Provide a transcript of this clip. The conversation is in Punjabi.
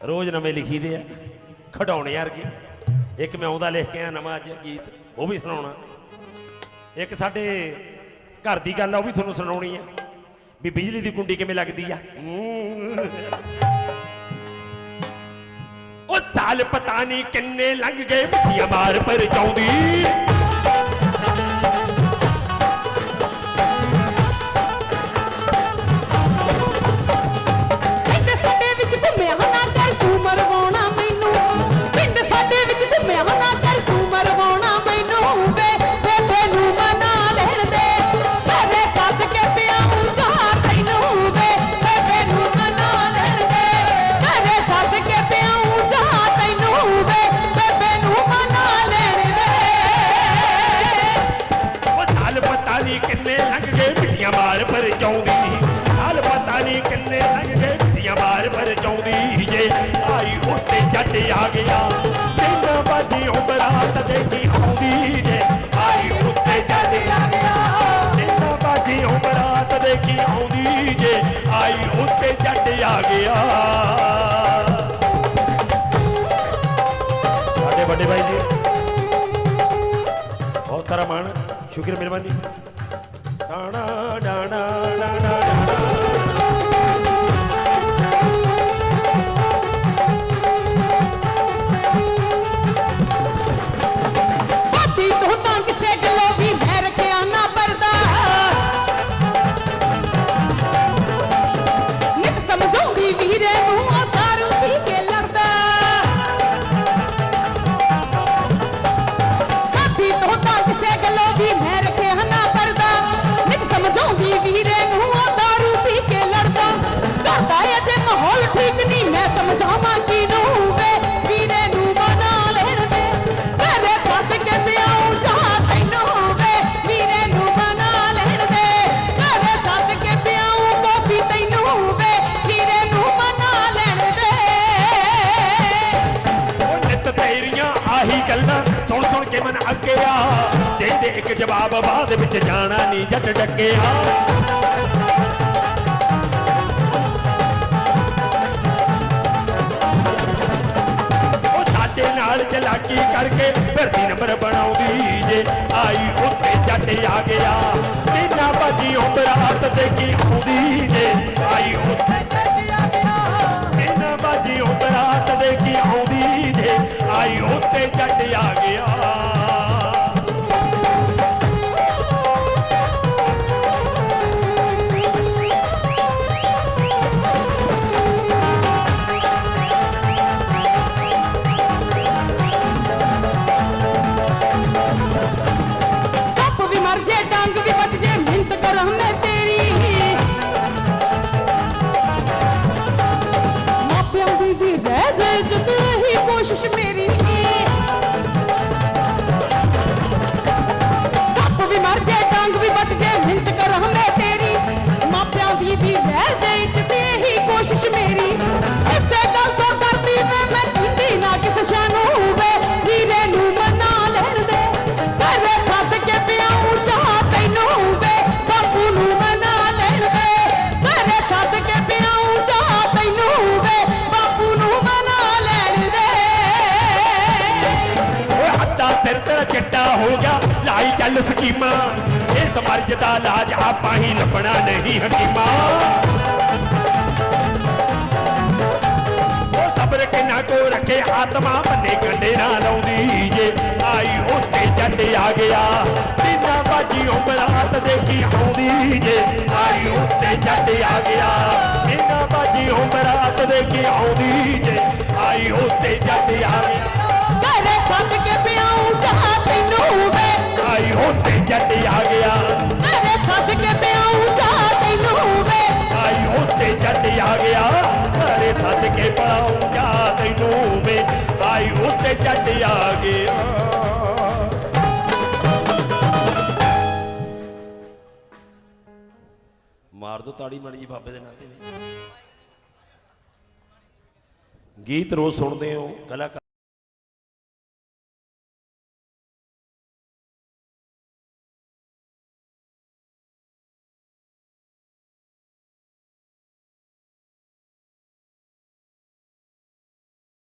ਰੋਜ਼ ਨਵੇਂ ਲਿਖੀਦੇ ਆ ਖਡਾਉਣੇ ਵਰਗੇ। ਇੱਕ ਮੈਂ ਆਉਂਦਾ ਲਿਖ ਕੇ ਆ ਨਵਾਂ ਅੱਜ ਗੀਤ, ਉਹ ਵੀ ਸੁਣਾਉਣਾ। ਇੱਕ ਸਾਡੇ ਘਰ ਦੀ ਗੱਲ ਆ, ਉਹ ਵੀ ਤੁਹਾਨੂੰ ਸੁਣਾਉਣੀ ਆ। ਵੀ ਬਿਜਲੀ ਦੀ ਕੁੰਡੀ ਕਿਵੇਂ ਲੱਗਦੀ ਆ? ਉਹ ਸਾਲ ਪਤਾ ਨਹੀਂ ਕਿੰਨੇ ਲੰਘ ਗਏ, ਮਿੱਠੀਆਂ ਮਾਰ ਪਰ ਚਾਉਂਦੀ। ਸਾਡੇ ਬਾਈ ਜੀ। ਬਹੁਤ ਸਾਰਾ ਮਾਣ ਸ਼ੁਕਰ ਮਿਹਰਬਾਨੀ। ਡਾਣਾ ਡਾਣਾ ਡਾਣਾ ਵੀਰੇ ਨੂੰ ਡੱਕਿਆ। ਦੇਂਦੇ ਇੱਕ ਜਵਾਬ ਬਾਅਦ ਵਿੱਚ ਜਾਣਾ ਨਹੀਂ, ਜੱਟ ਡੱਕਿਆ। ਉਹ ਸਾਡੇ ਨਾਲ ਚਲਾਕੀ ਕਰਕੇ ਫਿਰਦੀ ਨੰਬਰ ਬਣਾਉਂਦੀ ਜੇ। ਆਈ ਉੱਤੇ ਜੱਟ ਆ ਗਿਆ। ਤੀਨਾ ਭਾਜੀ ਉਮਰਾਂ ਤੇ ਕੀ ਹੁੰਦੀ ਜੇ। ਆਈ ਉੱਤੇ ਹਕੀਮਾ ਇਹ ਮਰਜ ਦਾ ਲਾਜ ਆਪਾਂ ਹੀ ਲੱਭਣਾ ਨਹੀਂ ਹਕੀਮਾ। ਉਹ ਸਬਰ ਕਿਨਾ ਕੋ ਰੱਖੇ, ਆਤਮਾ ਬੰਨੇ ਕੰਡੇ ਨਾ ਲਾਉਂਦੀ ਜੇ। ਆਈ ਉੱਤੇ ਜੱਟ ਆ ਗਿਆ ਤੀਨਾ ਬਾਜੀ ਉਮਰਾਤ ਦੇਖੀ ਆਉਂਦੀ ਜੇ। ਆਈ ਉੱਤੇ ਜੱਟ ਆ ਗਿਆ ਤੀਨਾ ਬਾਜੀ ਉਮਰਾਤ ਦੇਖੀ ਆਉਂਦੀ ਜੇ। ਆਈ ਉੱਤੇ ਜੱਟ ਜੱਟ ਆ ਗਿਆ। ਮਾਰ ਦੋ ਤਾੜੀ ਮੜੀ ਜੀ ਬਾਬੇ ਦੇ ਨਾਂ ਤੇ ਗੀਤ ਰੋਜ਼ ਸੁਣਦੇ ਹੋ, ਕਲਾਕਾਰ